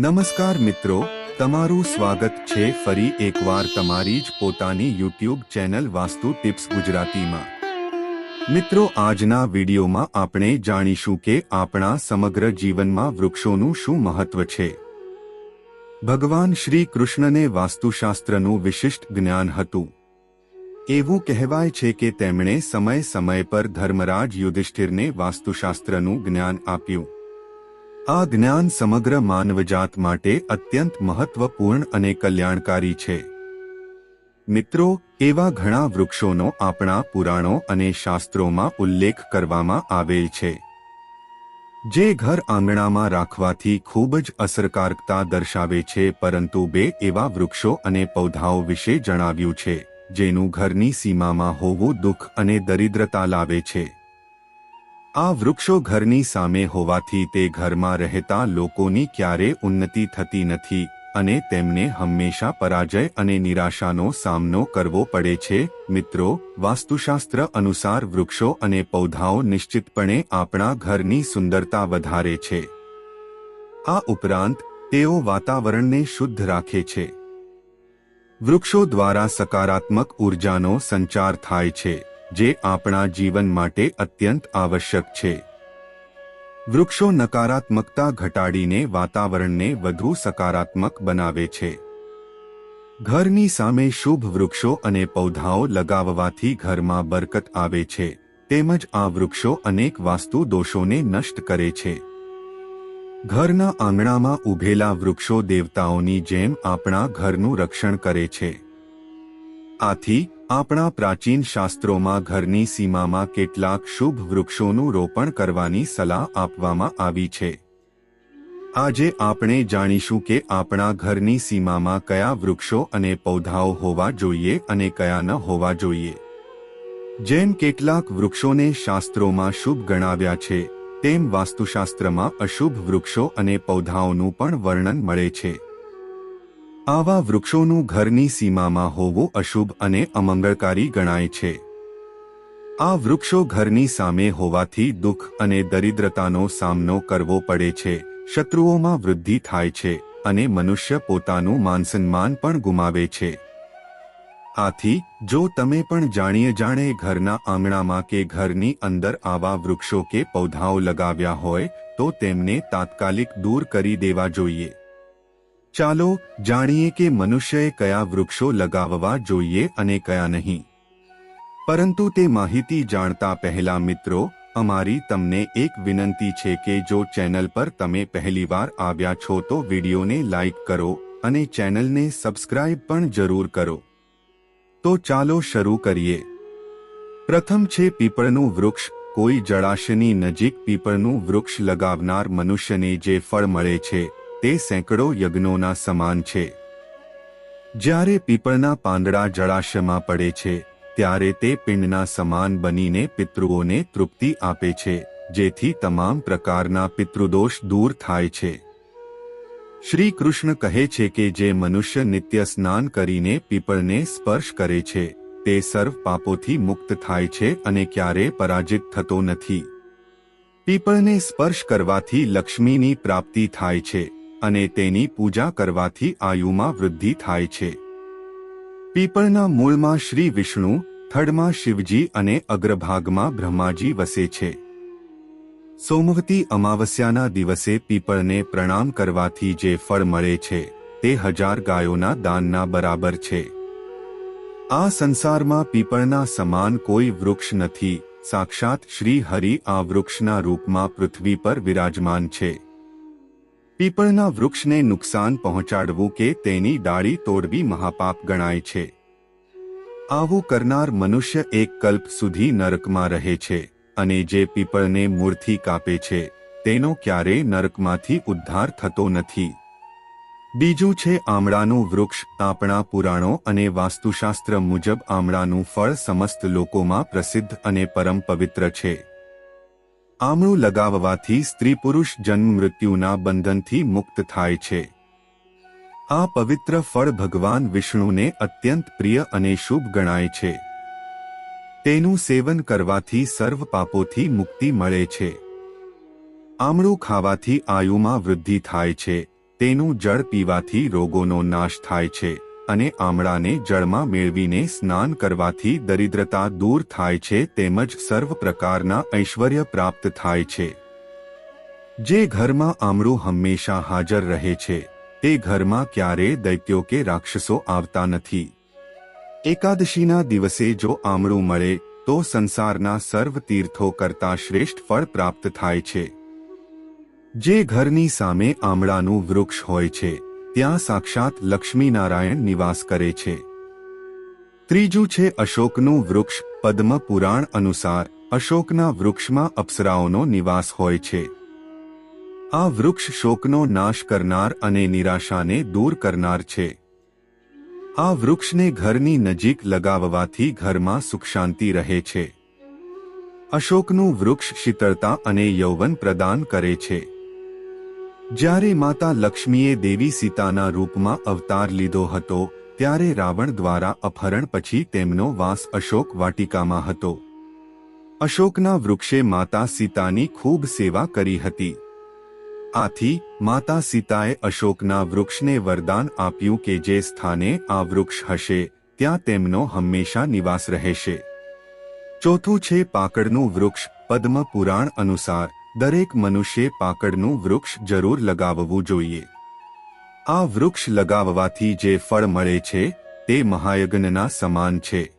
નમસ્કાર મિત્રો, તમારું સ્વાગત છે ફરી એકવાર તમારી જ પોતાની યુટ્યુબ ચેનલ વાસ્તુ ટિપ્સ ગુજરાતીમાં. મિત્રો, આજના વિડીયોમાં આપણે જાણીશું કે આપણા સમગ્ર જીવનમાં વૃક્ષોનું શું મહત્વ છે. ભગવાન શ્રી કૃષ્ણને વાસ્તુશાસ્ત્રનું વિશિષ્ટ જ્ઞાન હતું. એવું કહેવાય છે કે તેમણે સમય સમય પર ધર્મરાજ યુધિષ્ઠિરને વાસ્તુશાસ્ત્રનું જ્ઞાન આપ્યું. આ જ્ઞાન સમગ્ર માનવજાત માટે અત્યંત મહત્વપૂર્ણ અને કલ્યાણકારી છે. મિત્રો, એવા ઘણા વૃક્ષોનો આપણા પુરાણો અને શાસ્ત્રોમાં ઉલ્લેખ કરવામાં આવેલ છે. જે ઘર આંગણામાં રાખવાથી ખૂબ જ અસરકારકતા દર્શાવે છે, પરંતુ બે એવા વૃક્ષો અને પૌધાઓ વિશે જણાવ્યું છે, જેનું ઘરની સીમામાં હોવું દુઃખ અને દરિદ્રતા લાવે છે. આ વૃક્ષો ઘરની સામે હોવાથી તે ઘરમાં રહેતા લોકોની ક્યારે ઉન્નતિ થતી નથી અને તેમને હંમેશા પરાજય અને નિરાશાનો સામનો કરવો પડે છે. મિત્રો, વાસ્તુશાસ્ત્ર અનુસાર વૃક્ષો અને પૌધાઓ નિશ્ચિતપણે આપણા ઘરની સુંદરતા વધારે છે. આ ઉપરાંત, તેઓ વાતાવરણને શુદ્ધ રાખે છે. વૃક્ષો દ્વારા સકારાત્મક ઉર્જાનો સંચાર થાય છે. જે આપણા જીવન માટે અત્યંત આવશ્યક છે. વૃક્ષો નકારાત્મકતા ઘટાડીને વાતાવરણને વધુ સકારાત્મક બનાવે છે. ઘરની સામે શુભ વૃક્ષો અને પૌધાઓ લગાવવાથી ઘરમાં બરકત આવે છે. તેમજ આ વૃક્ષો અનેક વાસ્તુ દોષોને નષ્ટ કરે છે. ઘરના આંગણામાં ઉભેલા વૃક્ષો દેવતાઓની જેમ આપણા ઘરનું રક્ષણ કરે છે. આથી આપણા પ્રાચીન શાસ્ત્રોમાં ઘરની સીમામાં કેટલાક શુભ વૃક્ષોનું રોપણ કરવાની સલાહ આપવામાં આવી છે. આજે આપણે જાણીશું કે આપણા ઘરની સીમામાં કયા વૃક્ષો અને પૌધાઓ હોવા જોઈએ અને કયા ન હોવા જોઈએ. જેમ કેટલાક વૃક્ષોને શાસ્ત્રોમાં શુભ ગણાવ્યા છે, તેમ વાસ્તુશાસ્ત્રમાં અશુભ વૃક્ષો અને પૌધાઓનું પણ વર્ણન મળે છે. આવા વૃક્ષોનું ઘરની સીમામાં હોવું અશુભ અને અમંગળકારી ગણાય છે. આ વૃક્ષો ઘરની સામે હોવાથી દુઃખ અને દરિદ્રતાનો સામનો કરવો પડે છે. શત્રુઓમાં વૃદ્ધિ થાય છે અને મનુષ્ય પોતાનું માનસન્માન પણ ગુમાવે છે. આથી, જો તમે પણ જાણીએ જાણે ઘરના આંગણામાં કે ઘરની અંદર આવા વૃક્ષો કે પૌધાઓ લગાવ્યા હોય, તો તેમને તાત્કાલિક દૂર કરી દેવા જોઈએ. ચાલો જાણીએ કે મનુષ્યએ કયા વૃક્ષો લગાવવા જોઈએ અને કયા નહીં. પરંતુ તે માહિતી જાણતા પહેલા મિત્રો, અમારી તમને એક વિનંતી છે કે જો ચેનલ પર તમે પહેલીવાર આવ્યા છો તો વિડીયોને લાઇક કરો અને ચેનલને સબસ્ક્રાઇબ પણ જરૂર કરો. તો ચાલો શરૂ કરીએ. પ્રથમ છે પીપળનું વૃક્ષ. કોઈ જળાશયની નજીક પીપળનું વૃક્ષ લગાવનાર મનુષ્યને જે ફળ મળે છે તે સેંકડો યજ્ઞોના સમાન છે. જ્યારે પીપળના પાંદડા જળાશયમાં પડે છે, ત્યારે તે પિંડના સમાન બનીને પિતૃઓને તૃપ્તિ આપે છે, જેથી તમામ પ્રકારના પિતૃદોષ દૂર થાય છે. શ્રી કૃષ્ણ કહે છે કે જે મનુષ્ય નિત્ય સ્નાન કરીને પીપળને સ્પર્શ કરે છે, તે સર્વ પાપોથી મુક્ત થાય છે અને ક્યારે પરાજિત થતો નથી. પીપળને સ્પર્શ કરવાથી લક્ષ્મીની પ્રાપ્તિ થાય છે. અને તેની પૂજા કરવાથી આયુમાં વૃદ્ધિ થાય છે. પીપળના મૂળમાં શ્રી વિષ્ણુ, થડમાં શિવજી અને અગ્રભાગમાં બ્રહ્માજી વસે છે. સોમવતી અમાવસ્યાના દિવસે પીપળને પ્રણામ કરવાથી જે ફળ મળે છે, તે હજાર ગાયોના દાનના બરાબર છે. આ સંસારમાં પીપળના સમાન કોઈ વૃક્ષ નથી, સાક્ષાત શ્રી હરિ આ વૃક્ષના રૂપમાં પૃથ્વી પર વિરાજમાન છે. પીપળના વૃક્ષને નુકસાન પહોંચાડવું કે તેની ડાળી તોડવી મહાપાપ ગણાય છે. આવું કરનાર મનુષ્ય એક કલ્પ સુધી નરકમાં રહે છે અને જે પીપળને મૂળથી કાપે છે, તેનો ક્યારેય નરકમાંથી ઉદ્ધાર થતો નથી. બીજું છે આમળાનું વૃક્ષ, આપણા પુરાણો અને વાસ્તુશાસ્ત્ર મુજબ આમળાનું ફળ સમસ્ત લોકોમાં પ્રસિદ્ધ અને પરમ પવિત્ર છે. આમળું લગાવવાથી સ્ત્રી પુરુષ જન્મ મૃત્યુના બંધનથી મુક્ત થાય છે. આ પવિત્ર ફળ ભગવાન વિષ્ણુને અત્યંત પ્રિય અને શુભ ગણાય છે. તેનું સેવન કરવાથી સર્વ પાપોથી મુક્તિ મળે છે. આમળું ખાવાથી આયુમાં વૃદ્ધિ થાય છે. તેનું જળ પીવાથી રોગોનો નાશ થાય છે. અને આમળાને જળમાં મેળવીને સ્નાન કરવાથી દરિદ્રતા દૂર થાય છે તેમજ સર્વ પ્રકારના ઐશ્વર્ય પ્રાપ્ત થાય છે. જે ઘરમાં આમળું હંમેશા હાજર રહે છે, તે ઘરમાં ક્યારેય દૈત્યો કે રાક્ષસો આવતા નથી. એકાદશીના દિવસે જો આમળું મળે, તો સંસારના સર્વ તીર્થો કરતા શ્રેષ્ઠ ફળ પ્રાપ્ત થાય છે. જે ઘરની સામે આમળાનું વૃક્ષ હોય છે ત્યાં સાક્ષાત લક્ષ્મીનારાયણ નિવાસ કરે છે. ત્રીજું છે અશોકનું વૃક્ષ, પદ્મ પુરાણ અનુસાર અશોકના વૃક્ષમાં અપ્સરાઓનો નિવાસ હોય છે. આ વૃક્ષ શોકનો નાશ કરનાર અને નિરાશાને દૂર કરનાર છે. આ વૃક્ષને ઘરની નજીક લગાવવાથી ઘરમાં સુખ શાંતિ રહે છે. અશોકનું વૃક્ષ શીતળતા અને યૌવન પ્રદાન કરે છે. જ્યારે માતા લક્ષ્મીએ દેવી સીતાના રૂપમાં અવતાર લીધો હતો, ત્યારે રાવણ દ્વારા અપહરણ પછી તેમનો વાસ અશોક વાટિકામાં હતો. અશોકના વૃક્ષે માતા સીતાની ખૂબ સેવા કરી હતી. આથી, માતા સીતાએ અશોકના વૃક્ષને વરદાન આપ્યું કે જે સ્થાને આ વૃક્ષ હશે, ત્યાં તેમનો હંમેશા નિવાસ રહેશે. ચોથું છે પાકડનું વૃક્ષ પદ્મ પુરાણ અનુસાર. દરેક મનુષ્યે પાકડનું વૃક્ષ જરૂર લગાવવું જોઈએ. આ વૃક્ષ લગાવવાથી જે ફળ મળે છે, તે મહાયજ્ઞના સમાન છે.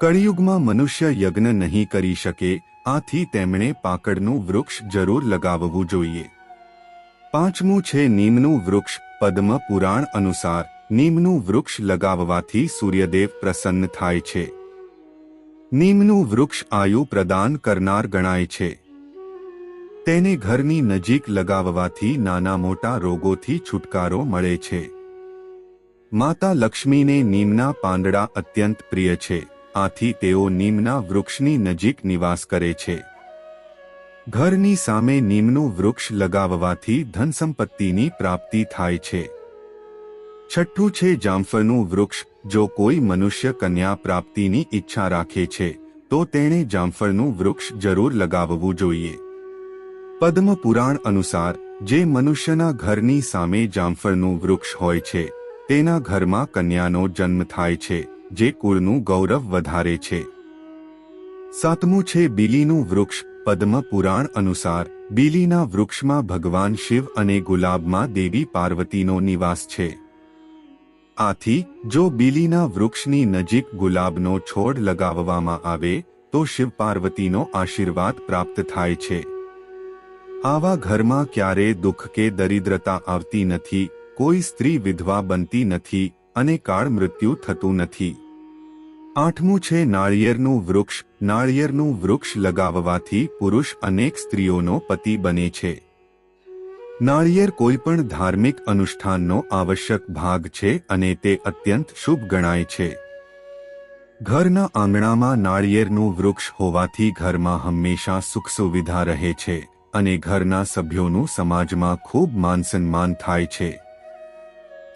કળિયુગમાં મનુષ્ય યજ્ઞ નહીં કરી શકે, આથી તેમણે પાકડનું વૃક્ષ જરૂર લગાવવું જોઈએ. પાંચમું છે નીમનું વૃક્ષ, પદ્મ પુરાણ અનુસાર, નીમનું વૃક્ષ લગાવવાથી સૂર્યદેવ પ્રસન્ન થાય છે. નીમનું વૃક્ષ આયુ પ્રદાન કરનાર ગણાય છે. તેને ઘરની નજીક લગાવવાથી નાના મોટા રોગોથી છુટકારો મળે છે. માતા લક્ષ્મીને નીમના પાંદડા અત્યંત પ્રિય છે, આથી તેઓ નીમના વૃક્ષની નજીક નિવાસ કરે છે. ઘરની સામે નીમનું વૃક્ષ લગાવવાથી ધન સંપત્તિની પ્રાપ્તિ થાય છે. છઠ્ઠું છે જામફળનું વૃક્ષ, જો કોઈ મનુષ્ય કન્યા પ્રાપ્તિની ઈચ્છા રાખે છે, તો તેણે જામફળનું વૃક્ષ જરૂર લગાવવું જોઈએ. પદ્મ પુરાણ અનુસાર, જે મનુષ્યના ઘરની સામે જામફળનું વૃક્ષ હોય છે, તેના ઘરમાં કન્યાનો જન્મ થાય છે, જે કુળનું ગૌરવ વધારે છે. સાતમું છે બીલીનું વૃક્ષ પદ્મ પુરાણ અનુસાર, બીલીના વૃક્ષમાં ભગવાન શિવ અને ગુલાબમાં દેવી પાર્વતીનો નિવાસ છે. આથી, જો બીલીના વૃક્ષની નજીક ગુલાબનો છોડ લગાવવામાં આવે, તો શિવ પાર્વતીનો આશીર્વાદ પ્રાપ્ત થાય છે. આવા ઘરમાં ક્યારે દુઃખ કે દરિદ્રતા આવતી નથી, કોઈ સ્ત્રી વિધવા બનતી નથી અને કાળ મૃત્યુ થતું નથી. આઠમું છે નાળિયેરનું વૃક્ષ. નાળિયેરનું વૃક્ષ લગાવવાથી પુરુષ અનેક સ્ત્રીઓનો પતિ બને છે. નાળિયેર કોઈપણ ધાર્મિક અનુષ્ઠાનનો આવશ્યક ભાગ છે અને તે અત્યંત શુભ ગણાય છે. ઘરના આંગણામાં નાળિયેરનું વૃક્ષ હોવાથી ઘરમાં હંમેશા સુખ સુવિધા રહે છે. અને ઘરના સભ્યોનું સમાજમાં ખૂબ માનસન્માન થાય છે.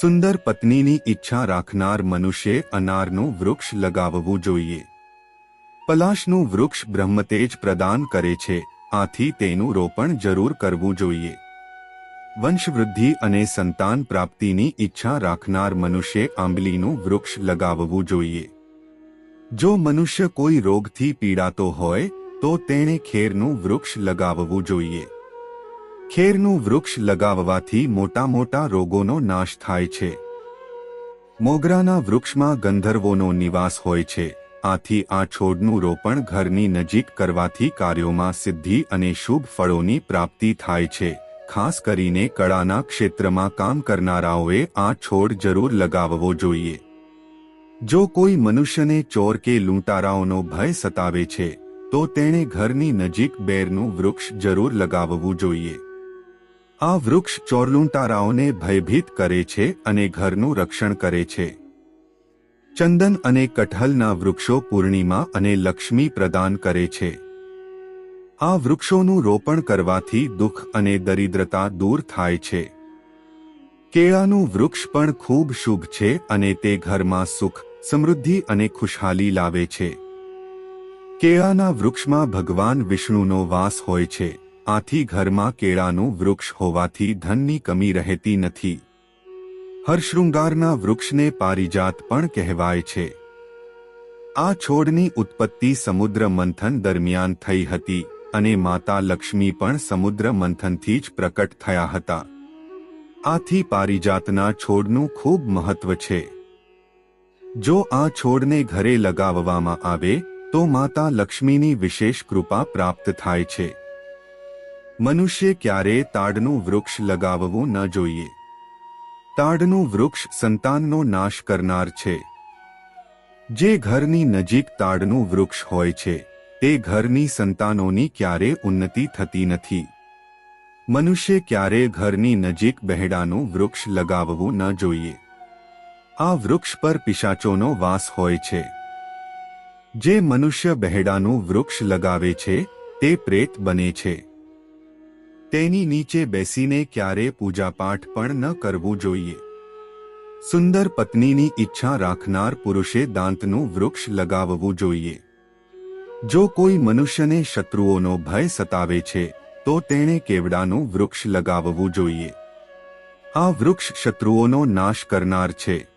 સુંદર પત્નીની ઈચ્છા રાખનાર મનુષ્ય અનારનું વૃક્ષ લગાવવું જોઈએ. પલાશનું વૃક્ષ બ્રહ્મતેજ પ્રદાન કરે છે, આથી તેનું રોપણ જરૂર કરવું જોઈએ. વંશવૃદ્ધિ અને સંતાન પ્રાપ્તિની ઈચ્છા રાખનાર મનુષ્ય આંબલીનું વૃક્ષ લગાવવું જોઈએ. જો મનુષ્ય કોઈ રોગથી પીડાતો હોય તો તેણે ખેરનું વૃક્ષ લગાવવું જોઈએ. ખેરનું વૃક્ષ લગાવવાથી મોટા મોટા રોગોનો નાશ થાય છે. મોગરાના વૃક્ષમાં ગંધર્વોનો નિવાસ હોય છે. આથી આ છોડનું રોપણ ઘરની નજીક કરવાથી કાર્યોમાં સિદ્ધિ અને શુભ ફળોની પ્રાપ્તિ થાય છે. ખાસ કરીને કળાના ક્ષેત્રમાં કામ કરનારાઓએ આ છોડ જરૂર લગાવવો જોઈએ. જો કોઈ મનુષ્યને ચોર કે લૂંટારાઓનો ભય સતાવે છે તો તેણે ઘરની નજીક બેરનું વૃક્ષ જરૂર લગાવવું જોઈએ. આ વૃક્ષ ચોરલુંટારાઓને ભયભીત કરે છે અને ઘરનું રક્ષણ કરે છે. ચંદન અને કઠહલના વૃક્ષો પૂર્ણિમા અને લક્ષ્મી પ્રદાન કરે છે. આ વૃક્ષોનું રોપણ કરવાથી દુઃખ અને દરિદ્રતા દૂર થાય છે. કેળાનું વૃક્ષ પણ ખૂબ શુભ છે અને તે ઘરમાં સુખ, સમૃદ્ધિ અને ખુશહાલી લાવે છે. કેળાના વૃક્ષમાં ભગવાન વિષ્ણુનો વાસ હોય છે. આથી ઘરમાં કેળાનું વૃક્ષ હોવાથી ધનની કમી રહેતી નથી. હર્ષૃંગારના વૃક્ષને પારિજાત પણ કહેવાય છે. આ છોડની ઉત્પત્તિ સમુદ્ર મંથન દરમિયાન થઈ હતી અને માતા લક્ષ્મી પણ સમુદ્ર મંથનથી જ પ્રકટ થયા હતા. આથી પારિજાતના છોડનું ખૂબ મહત્વ છે. જો આ છોડને ઘરે લગાવવામાં આવે તો માતા લક્ષ્મીની વિશેષ કૃપા પ્રાપ્ત થાય છે. મનુષ્ય ક્યારે તાડનું વૃક્ષ લગાવવું ન જોઈએ. તાડનું વૃક્ષ સંતાનનો નાશ કરનાર છે. જે ઘરની નજીક તાડનું વૃક્ષ હોય છે, તે ઘરની સંતાનોની ક્યારે ઉન્નતિ થતી નથી. મનુષ્ય ક્યારે ઘરની નજીક બહેડાનું વૃક્ષ લગાવવું ન જોઈએ. આ વૃક્ષ પર પિશાચોનો વાસ હોય છે. જે મનુષ્ય બહેડાનું વૃક્ષ લગાવે છે, તે પ્રેત બને છે. તેની નીચે બેસીને ક્યારે પૂજાપાઠ પણ ન કરવું જોઈએ. સુંદર પત્નીની ઈચ્છા રાખનાર પુરુષે દાંતનું વૃક્ષ લગાવવું જોઈએ. જો કોઈ મનુષ્યને શત્રુઓનો ભય સતાવે છે, તો તેણે કેવડાનું વૃક્ષ લગાવવું જોઈએ. આ વૃક્ષ શત્રુઓનો નાશ કરનાર છે.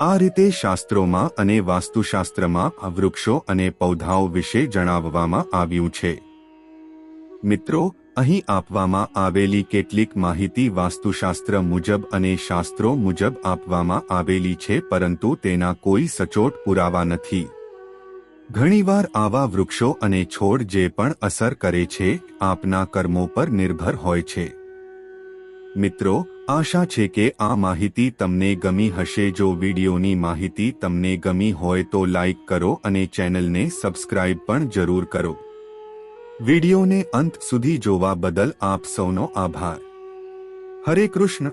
આ રીતે શાસ્ત્રોમાં અને વાસ્તુશાસ્ત્રમાં વૃક્ષો અને પૌધાઓ વિશે જણાવવામાં આવ્યું છે. મિત્રો, અહીં આપવામાં આવેલી કેટલીક માહિતી વાસ્તુશાસ્ત્ર મુજબ અને શાસ્ત્રો મુજબ આપવામાં આવેલી છે, પરંતુ તેના કોઈ સચોટ પુરાવા નથી. ઘણીવાર આવા વૃક્ષો અને છોડ જે પણ અસર કરે છે, આપના કર્મો પર નિર્ભર હોય છે. મિત્રો આશા છે કે આ માહિતી તમને ગમી હશે. જો વિડીયોની માહિતી તમને ગમી હોય તો લાઈક કરો અને ચેનલને સબસ્ક્રાઇબ પણ જરૂર કરો. વિડીયોને અંત સુધી જોવા બદલ આપ સૌનો આભાર. હરે કૃષ્ણ.